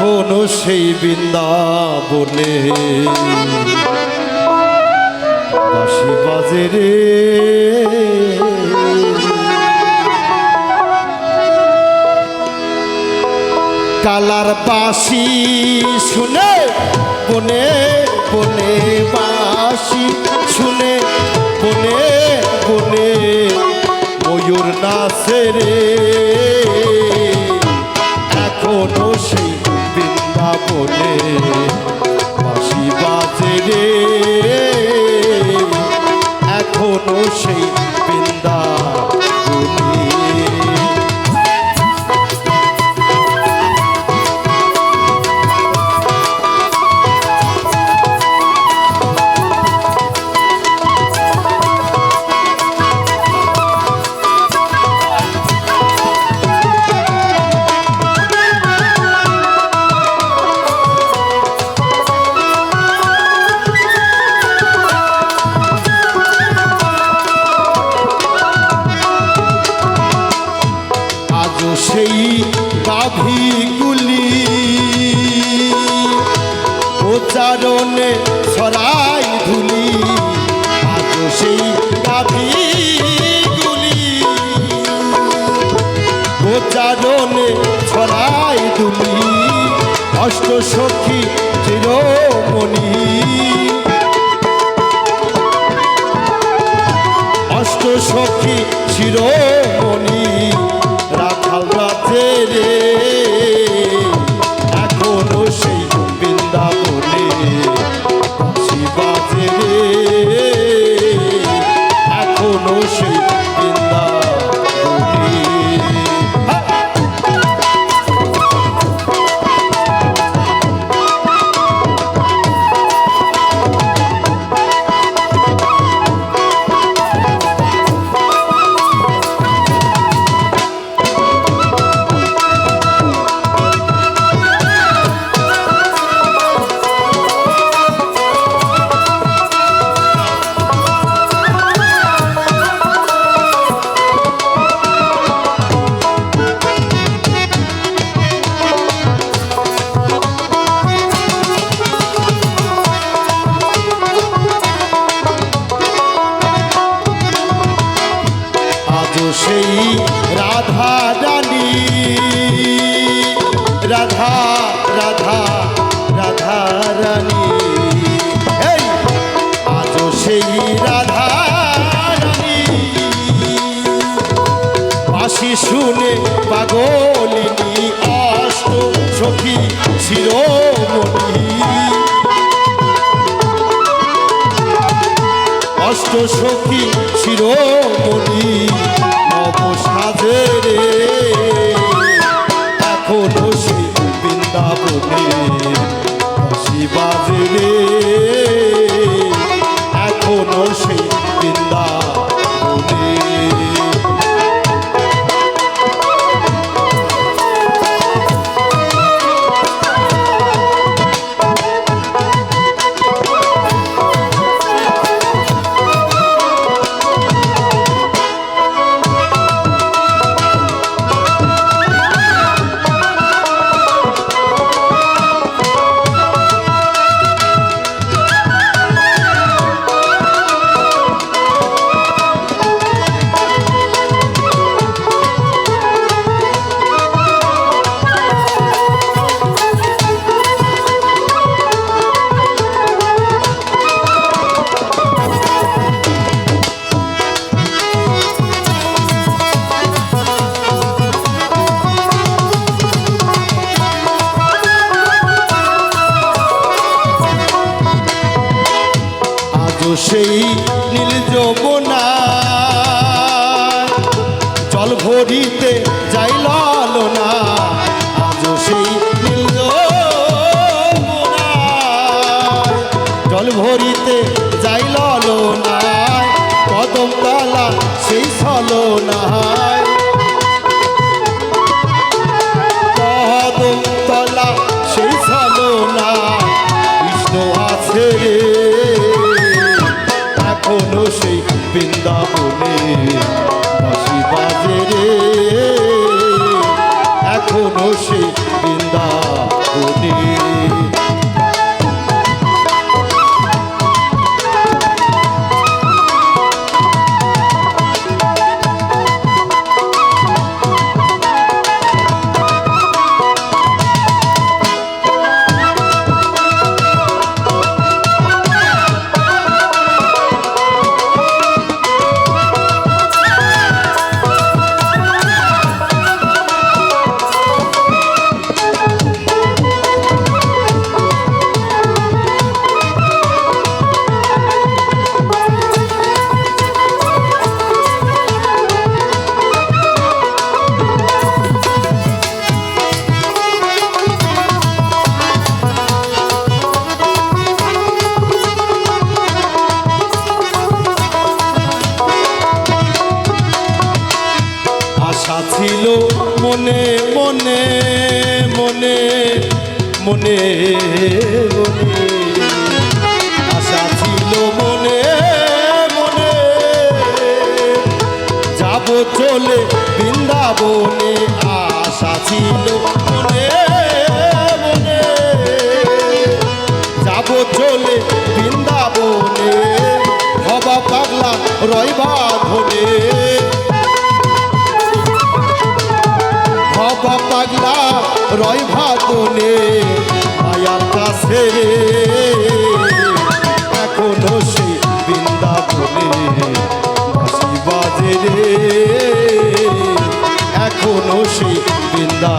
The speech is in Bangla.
এখনও সেই বৃন্দাবনে। বাজে রে। কালার বাসি শুনে, বনে বনে বাসি শুনে, বনে বনে ময়ূর নাচে রে। এখনও সেই বৃন্দাবনে বাসি বাজে রে। এখনও সেই বৃন্দাবনে গাভীগুলি উচ্চারণে সরাই ধুলি আজও সেই গাভীগুলি উচ্চারণে সরাই ধুলি অষ্ট সখী শুনে পাগলিনী অষ্ট সখী শিরোমণি। অষ্ট সেই নীল যমুনা। জল ভরিতে রে মনে মনে মনে আশা ছিল মনে মনে। যাব চলে বৃন্দাবনে, আশা ছিল মনে মনে। যাব চলে বৃন্দাবনে, হবা পাগলা রইবা রয় ভাতনে মায়ার কাছে। এখনও সেই বৃন্দাবনে বাসি বাজে রে। এখনও বৃন্দা